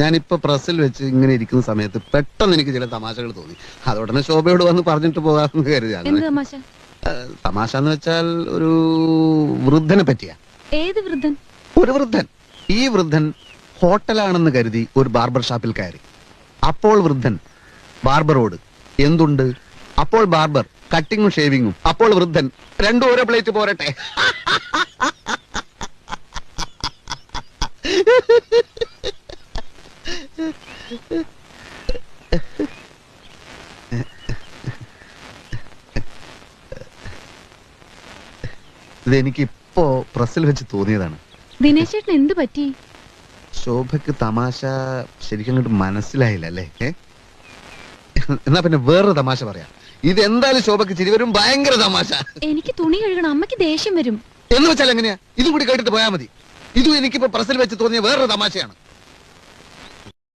ഞാനിപ്പോ പ്രസ്സിൽ വെച്ച് ഇങ്ങനെ ഇരിക്കുന്ന സമയത്ത് പെട്ടെന്ന് എനിക്ക് ചില തമാശകൾ തോന്നി. അതോടനെ ശോഭയോട് വന്ന് പറഞ്ഞിട്ട് പോകാമെന്ന് കരുതി. തമാശ? എന്ന് വെച്ചാൽ ഒരു വൃദ്ധനെ പറ്റിയാ. ഏത് വൃദ്ധൻ? ഒരു വൃദ്ധൻ. ഈ വൃദ്ധൻ ഹോട്ടലാണെന്ന് കരുതി ഒരു ബാർബർ ഷാപ്പിൽ കയറി. അപ്പോൾ വൃദ്ധൻ ബാർബറോട് എന്തുണ്ട്? അപ്പോൾ ബാർബർ കട്ടിങ്ങും ഷേവിങ്ങും. അപ്പോൾ വൃദ്ധൻ രണ്ടും ഓരോ പ്ലേറ്റ് പോരട്ടെ. ഇതെനിക്ക് ഇപ്പോ പ്രസ്സിൽ വെച്ച് തോന്നിയതാണ്. ദിനേശ് ചേട്ടൻ എന്ത് പറ്റി? ശോഭയ്ക്ക് തമാശ ശരിക്കും അങ്ങോട്ട് മനസ്സിലായില്ല അല്ലേ? എന്നാ പിന്നെ വേറൊരു തമാശ പറയാം. ഇത് എന്തായാലും ശോഭയ്ക്ക് ചിരി വരും ഭയങ്കര തമാശ. എനിക്ക് തുണി കഴുകണം അമ്മയ്ക്ക് ദേഷ്യം വരും. എന്ന് വെച്ചാൽ എങ്ങനെയാ? ഇതും കൂടി കേട്ടിട്ട് പോയാൽ മതി. ഇതും എനിക്കിപ്പോ പ്രസിൽ വെച്ച് തോന്നിയ വേറൊരു തമാശയാണ്.